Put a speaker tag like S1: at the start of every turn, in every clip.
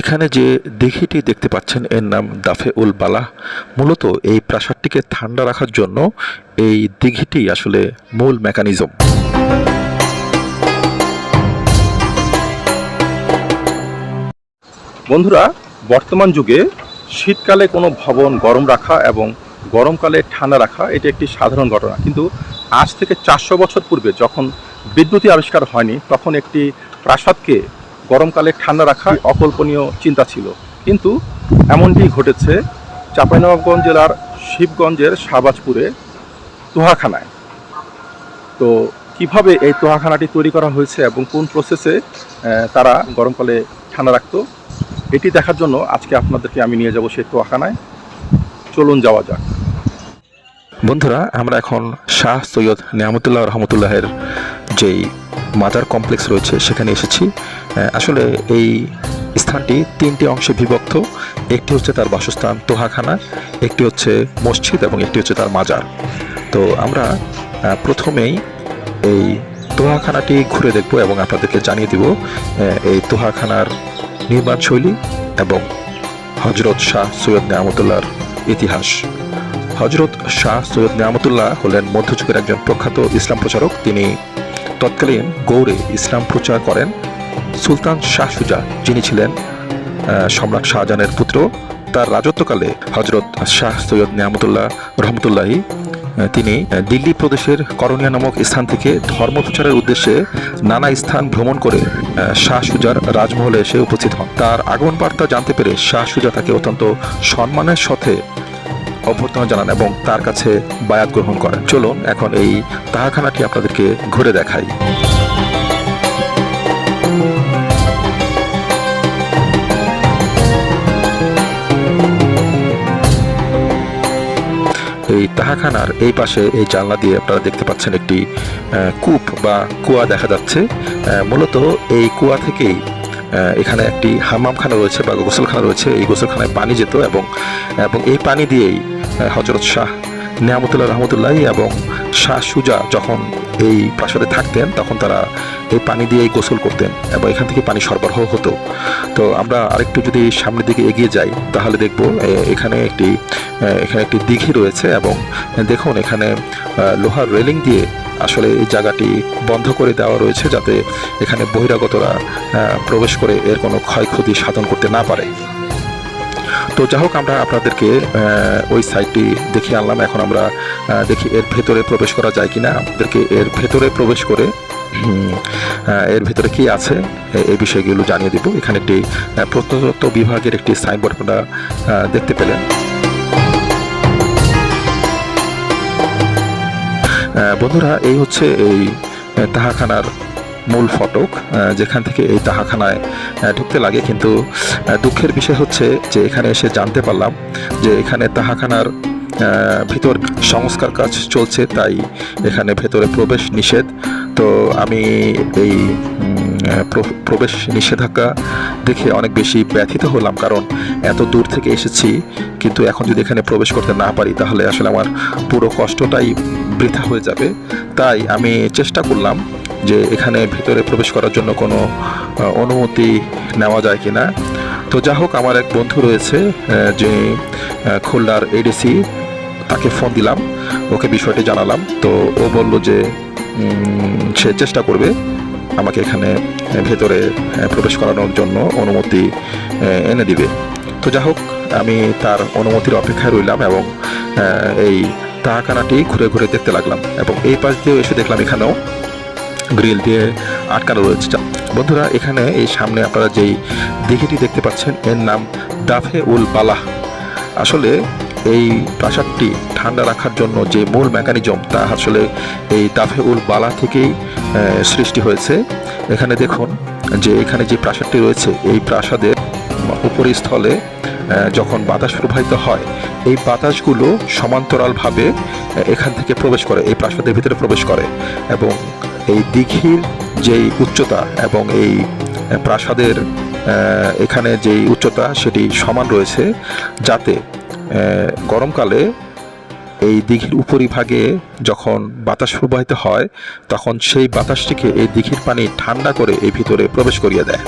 S1: এখানে যে দিঘিটি দেখতে পাচ্ছেন, এর নাম দাফে উল বালাহ। মূলত এই প্রাসাদটিকে ঠান্ডা রাখার জন্য এই দিঘিটি আসলে মূল মেকানিজম।
S2: বন্ধুরা, বর্তমান যুগে শীতকালে কোনো ভবন গরম রাখা এবং গরমকালে ঠান্ডা রাখা, এটি একটি সাধারণ ঘটনা। কিন্তু আজ থেকে চারশো বছর পূর্বে যখন বিদ্যুৎই আবিষ্কার হয়নি, তখন একটি প্রাসাদকে গরমকালে ঠান্ডা রাখা অকল্পনীয় চিন্তা ছিল। কিন্তু এমনটি ঘটেছে চাঁপাইনবাবগঞ্জ জেলার শিবগঞ্জের শাহবাজপুরে তোহাখানায়। তো কীভাবে এই তোহাখানাটি তৈরি করা হয়েছে এবং কোন প্রসেসে তারা গরমকালে ঠান্ডা রাখতো, এটি দেখার জন্য আজকে আপনাদেরকে আমি নিয়ে যাব সেই তোয়াখানায় চলুন যাওয়া যাক।
S1: বন্ধুরা, আমরা এখন শাহ সৈয়দ নিয়ামতুল্লাহ রহমতুল্লাহের যেই মাজার কমপ্লেক্স রয়েছে, সেখানে এসেছি। আসলে এই স্থানটি তিনটি অংশে বিভক্ত। একটি হচ্ছে তার বাসস্থান তোহাখানা, একটি হচ্ছে মসজিদ এবং একটি হচ্ছে তার মাজার। তো আমরা প্রথমেই এই তোহাখানাটি ঘুরে দেখব এবং আপনাদেরকে জানিয়ে দিব এই তোহাখানার নির্মাণ শৈলী এবং হজরত শাহ সৈয়দ নিয়ামতুল্লাহর ইতিহাস। হজরত শাহ সৈয়দ নিয়ামতুল্লাহ হলেন মধ্যযুগের একজন প্রখ্যাত ইসলাম প্রচারক। তিনি তৎকালীন গৌড়ে ইসলাম প্রচার করেন সুলতান শাহ সুজা। যিনি ছিলেন সম্রাট শাহজাহানের পুত্র। তার রাজত্বকালে হজরত শাহ সৈয়দ নিয়ামতুল্লাহ রহমতুল্লাহি তিনি দিল্লি প্রদেশের করণিয়া নামক স্থান থেকে ধর্ম প্রচারের উদ্দেশ্যে নানা স্থান ভ্রমণ করে শাহ সুজার রাজমহলে এসে উপস্থিত হন। তার আগমন বার্তা জানতে পেরে শাহ সুজা তাকে অত্যন্ত সম্মানের সাথে অভ্যর্থনা জানান এবং তার কাছে বায়াত গ্রহণ করেন। চলুন এখন এই তাহাখানাটি আপনাদেরকে ঘুরে দেখাই। এই তাহাখানার এই পাশে এই জানলা দিয়ে আপনারা দেখতে পাচ্ছেন একটি কূপ বা কুয়া দেখা যাচ্ছে। মূলত এই কুয়া থেকেই এখানে একটি হামামখানা রয়েছে বা গোসলখানা রয়েছে। এই গোসলখানায় পানি যেত এবং এবং এই পানি দিয়েই হজরত শাহ নিয়ামতুল্লাহ রহমতুল্লাহ এবং শাহ সুজা যখন এই প্রাসাদে থাকতেন, তখন তারা এই পানি দিয়েই গোসল করতেন এবং এখান থেকে পানি সরবরাহ হতো। তো আমরা আরেকটু যদি সামনের দিকে এগিয়ে যাই, তাহলে দেখব এখানে একটি এখানে একটি দিঘি রয়েছে এবং দেখুন, এখানে লোহার রেলিং দিয়ে আসলে এই জায়গাটি বন্ধ করে দেওয়া রয়েছে যাতে এখানে বহিরাগতরা প্রবেশ করে এর কোনো ক্ষয়ক্ষতি সাধন করতে না পারে। তো যাই হোক, আমরা আপনাদেরকে ওই সাইটটি দেখিয়ে আনলাম। এখন আমরা দেখি এর ভেতরে প্রবেশ করা যায় কিনা। আপনাদেরকে এর ভেতরে প্রবেশ করে এর ভেতরে কি আছে এই বিষয়গুলো জানিয়ে দিব। এখানে একটি প্রত্নতত্ত্ব বিভাগের একটি সাইনবোর্ড আপনারা দেখতে পেলেন। বন্ধুরা, এই হচ্ছে এই তাহাখানার মূল ফটক যেখান থেকে এই তাহাখানায় ঢুকতে লাগে। কিন্তু দুঃখের বিষয় হচ্ছে যে এখানে এসে জানতে পারলাম যে এখানে তাহাখানার ভিতর সংস্কার কাজ চলছে, তাই এখানে ভেতরে প্রবেশ নিষেধ। তো আমি এই প্রবেশ নিষেধাজ্ঞা দেখে অনেক বেশি ব্যথিত হলাম, কারণ এত দূর থেকে এসেছি, কিন্তু এখন যদি এখানে প্রবেশ করতে না পারি, তাহলে আসলে আমার পুরো কষ্টটাই বৃথা হয়ে যাবে। তাই আমি চেষ্টা করলাম যে এখানে ভিতরে প্রবেশ করার জন্য কোনো অনুমতি নেওয়া যায় কিনা। তো যা হোক, আমার এক বন্ধু রয়েছে যে খুলনার এডিসি তাকে ফোন দিলাম, ওকে বিষয়টি জানালাম। তো ও বলল যে সে চেষ্টা করবে। আমাকে এখানে ভেতরে প্রবেশ করানোর জন্য অনুমতি এনে দিবে। তো যা হোক, আমি তার অনুমতির অপেক্ষায় রইলাম এবং এই তাহাখানাটি ঘুরে ঘুরে দেখতে লাগলাম এবং এই পাশ দিয়েও এসে দেখলাম এখানেও গ্রিল দিয়ে আটকানো রয়েছে। বন্ধুরা, এখানে এই সামনে আপনারা যেই দিঘিটি দেখতে পাচ্ছেন, এর নাম দাফে উল বালাহ আসলে এই প্রাসাদটি ঠান্ডা রাখার জন্য যে মূল মেকানিজম তা আসলে এই দাফে উল বালা থেকেই সৃষ্টি হয়েছে। এখানে দেখুন যে এখানে যে প্রাসাদটি রয়েছে, এই প্রাসাদের উপরিস্থলে যখন বাতাস প্রবাহিত হয়, এই বাতাসগুলো সমান্তরালভাবে এখান থেকে প্রবেশ করে, এই প্রাসাদের ভিতরে প্রবেশ করে এবং এই দিঘির যেই উচ্চতা এবং এই প্রাসাদের এখানে যেই উচ্চতা সেটি সমান রয়েছে, যাতে গরমকালে এই দিঘির উপরিভাগে যখন বাতাস প্রবাহিত হয়, তখন সেই বাতাসটিকে এই দিঘির পানি ঠান্ডা করে এই ভিতরে প্রবেশ করিয়ে দেয়।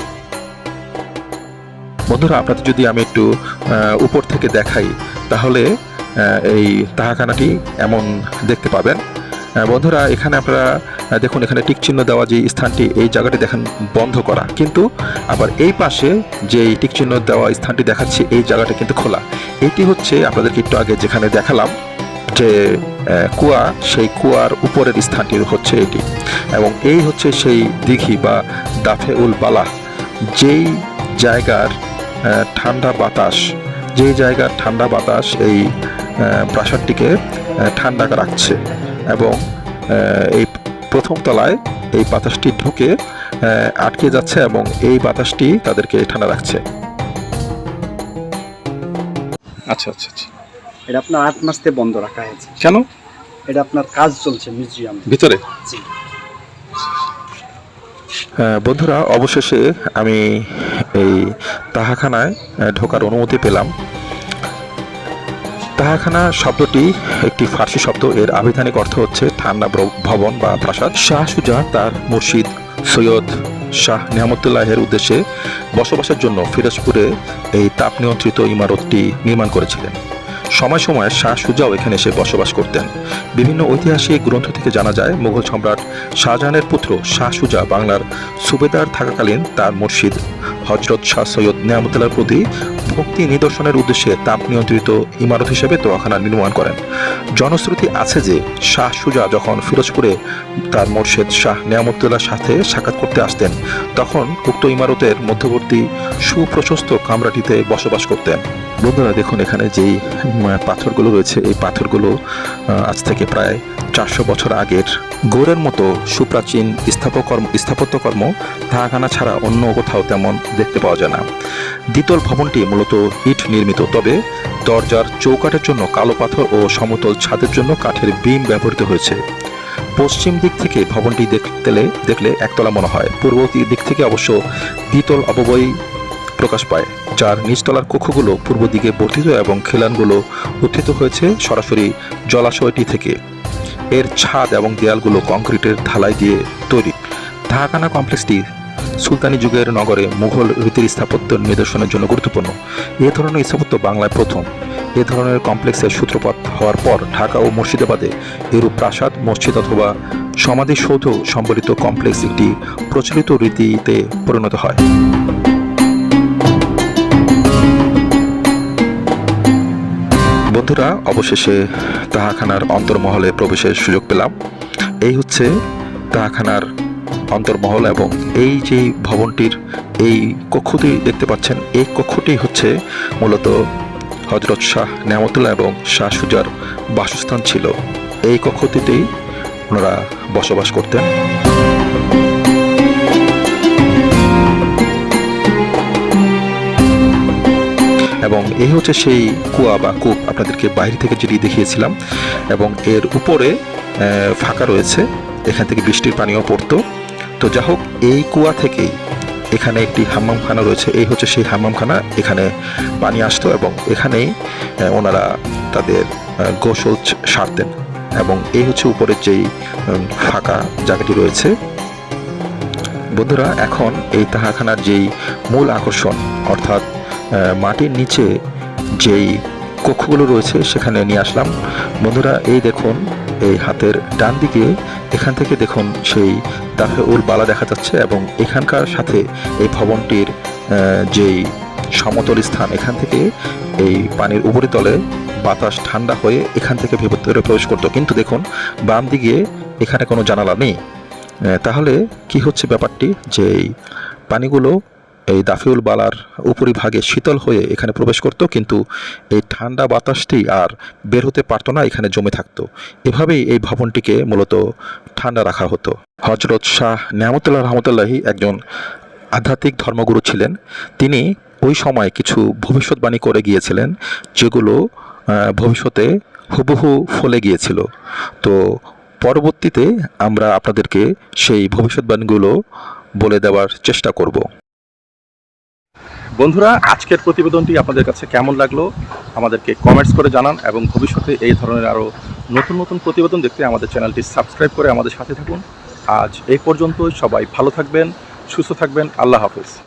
S1: বন্ধুরা, আপনাদের যদি আমি একটু উপর থেকে দেখাই, তাহলে এই তাহাখানাটি এমন দেখতে পাবেন। বন্ধুরা, এখানে আপনারা দেখুন, এখানে টিক চিহ্ন দেওয়া যে স্থানটি, এই জায়গাটি দেখেন বন্ধ করা। কিন্তু আবার এই পাশে যে টিক চিহ্ন দেওয়া স্থানটি দেখাচ্ছে, এই জায়গাটা কিন্তু খোলা। এটি হচ্ছে আপনাদেরকে একটু আগে যেখানে দেখালাম যে কুয়া, সেই কুয়ার উপরের স্থানটি হচ্ছে এটি। এবং এই হচ্ছে সেই দিঘি বা দাফে উল বালা। যেই জায়গার ঠান্ডা বাতাস, যেই জায়গার ঠান্ডা বাতাস এই প্রাসাদটিকে ঠান্ডা রাখছে। এবং এই প্রথম তলায় এই বাতাসটি ঢুকে আটকে যাচ্ছে এবং এই বাতাসটি তাদেরকে ঠান্ডা রাখছে।
S2: আচ্ছা আচ্ছা আচ্ছা।
S3: এটা আপনার আট মাস থেকে বন্ধ রাখা হয়েছে।
S2: কেন?
S3: এটা আপনার কাজ চলছে মিউজিয়াম।
S2: ভিতরে?
S3: জি।
S1: বন্ধুরা অবশেষে আমি এই তাহাখানায় ঢোকার অনুমতি পেলাম। তাহাখানা শব্দটি একটি ফার্সি শব্দ। এর আবিধানিক অর্থ হচ্ছে ঠান্ডা ভবন বা প্রাসাদ। শাহ সুজা তার মুর্শিদ সৈয়দ শাহ নিয়ামতুল্লাহের উদ্দেশ্যে বসবাসের জন্য ফিরোজপুরে এই তাপ নিয়ন্ত্রিত ইমারতটি নির্মাণ করেছিলেন। সময় সময় শাহ সুজাও এখানে এসে বসবাস করতেন। বিভিন্ন ঐতিহাসিক গ্রন্থ থেকে জানা যায়, মুঘল সম্রাট শাহজাহানের পুত্র শাহ সুজা বাংলার সুবেদার থাকাকালীন তার মুর্শিদ হজরত শাহ সৈয়দ নিয়ামতুল্লাহর প্রতি ভক্তি নিদর্শনের উদ্দেশ্যে তাপ নিয়ন্ত্রিত ইমারত হিসেবে দোয়াখানা নির্মাণ করেন। জনশ্রুতি আছে যে, শাহ সুজা যখন ফিরোজপুরে তার মোর্শেদ শাহ নিয়ামতুল্লাহর সাথে সাক্ষাৎ করতে আসতেন, তখন উক্ত ইমারতের মধ্যবর্তী সুপ্রশস্ত কামরাটিতে বসবাস করতেন। বন্ধুরা, দেখুন এখানে যেই পাথরগুলো রয়েছে, এই পাথরগুলো আজ থেকে প্রায় চারশো বছর আগের গোরের মতো সুপ্রাচীন স্থাপকর্ম স্থাপত্যকর্ম ঢাকানা ছাড়া অন্য কোথাও তেমন দেখতে পাওয়া যায় না। দ্বিতল ভবনটি মূলত ইট নির্মিত, তবে দরজার চৌকাঠের জন্য কালো পাথর ও সমতল ছাদের জন্য কাঠের বিম ব্যবহৃত হয়েছে। পশ্চিম দিক থেকে ভবনটি দেখতে দেখলে একতলা মনে হয়। পূর্ব দিক থেকে অবশ্য দ্বিতল অববয় প্রকাশ পায়, যার নিচতলার কক্ষগুলো পূর্ব দিকে বর্ধিত এবং খিলানগুলো উত্থিত হয়েছে সরাসরি জলাশয়টি থেকে। এর ছাদ এবং দেয়ালগুলো কংক্রিটের ঢালাই দিয়ে তৈরি। ঢাকানা কমপ্লেক্সটি সুলতানি যুগের নগরে মুঘল রীতির স্থাপত্যের নিদর্শনের জন্য গুরুত্বপূর্ণ। এ ধরনের স্থাপত্য বাংলায় প্রথম। এ ধরনের কমপ্লেক্সের সূত্রপাত হওয়ার পর ঢাকা ও মুর্শিদাবাদে এরূপ প্রাসাদ, মসজিদ অথবা সমাধিসৌধ সম্বলিত কমপ্লেক্স একটি প্রচলিত রীতিতে পরিণত হয়। বন্ধুরা, অবশেষে তাহাখানার অন্তর্মহলে প্রবেশের সুযোগ পেলাম। এই হচ্ছে তাহাখানার অন্তর্মহল এবং এই যে ভবনটির এই কক্ষটি দেখতে পাচ্ছেন, এই কক্ষটি হচ্ছে মূলত হজরত শাহ নিয়ামতুল্লাহ এবং শাহ সুজার বাসস্থান ছিল। এই কক্ষটিতেই ওনারা বসবাস করতেন। এবং এই হচ্ছে সেই কুয়া বা কূপ আপনাদেরকে বাইরে থেকে যেটি দেখিয়েছিলাম এবং এর উপরে ফাঁকা রয়েছে। এখান থেকে বৃষ্টির পানিও পড়তো। তো যা হোক, এই কুয়া থেকেই এখানে একটি হাম্মামখানা রয়েছে। এই হচ্ছে সেই হাম্মামখানা। এখানে পানি আসতো এবং এখানেই ওনারা তাদের গোসল সারতেন এবং এই হচ্ছে উপরের যেই ফাঁকা জায়গাটি রয়েছে। বন্ধুরা, এখন এই তাহাখানার যেই মূল আকর্ষণ, অর্থাৎ মাটির নিচে যেই কক্ষগুলো রয়েছে, সেখানে নিয়ে আসলাম। বন্ধুরা, এই দেখুন, এই হাতের ডান দিকে, এখান থেকে দেখুন সেই দাফে উল বালা দেখা যাচ্ছে এবং এখানকার সাথে এই ভবনটির যেই সমতল স্থান, এখান থেকে এই পানির উপরিতলে বাতাস ঠান্ডা হয়ে এখান থেকে ভেতরে প্রবেশ করতো। কিন্তু দেখুন, বাম দিকে এখানে কোনো জানালা নেই। তাহলে কি হচ্ছে ব্যাপারটি? যে পানিগুলো এই দাফিউল বালার উপরিভাগে শীতল হয়ে এখানে প্রবেশ করত, কিন্তু এই ঠান্ডা বাতাসটি আর বের হতে পারতো না, এখানে জমে থাকতো। এভাবেই এই ভবনটিকে মূলত ঠান্ডা রাখা হতো। হজরত শাহ নিয়ামতুল্লাহ রহমতুল্লাহি একজন আধ্যাত্মিক ধর্মগুরু ছিলেন। তিনি ওই সময় কিছু ভবিষ্যৎবাণী করে গিয়েছিলেন, যেগুলো ভবিষ্যতে হুবহু ফলে গিয়েছিল। তো পরবর্তীতে আমরা আপনাদেরকে সেই ভবিষ্যৎবাণীগুলো বলে দেওয়ার চেষ্টা করব।
S2: বন্ধুরা, আজকের প্রতিবেদনটি আপনাদের কাছে কেমন লাগল আমাদেরকে কমেন্টস করে জানান এবং ভবিষ্যতে এই ধরনের আরও নতুন নতুন প্রতিবেদন দেখতে আমাদের চ্যানেলটি সাবস্ক্রাইব করে আমাদের সাথে থাকুন। আজ এই পর্যন্তই, সবাই ভালো থাকবেন, সুস্থ থাকবেন, আল্লাহ হাফেজ।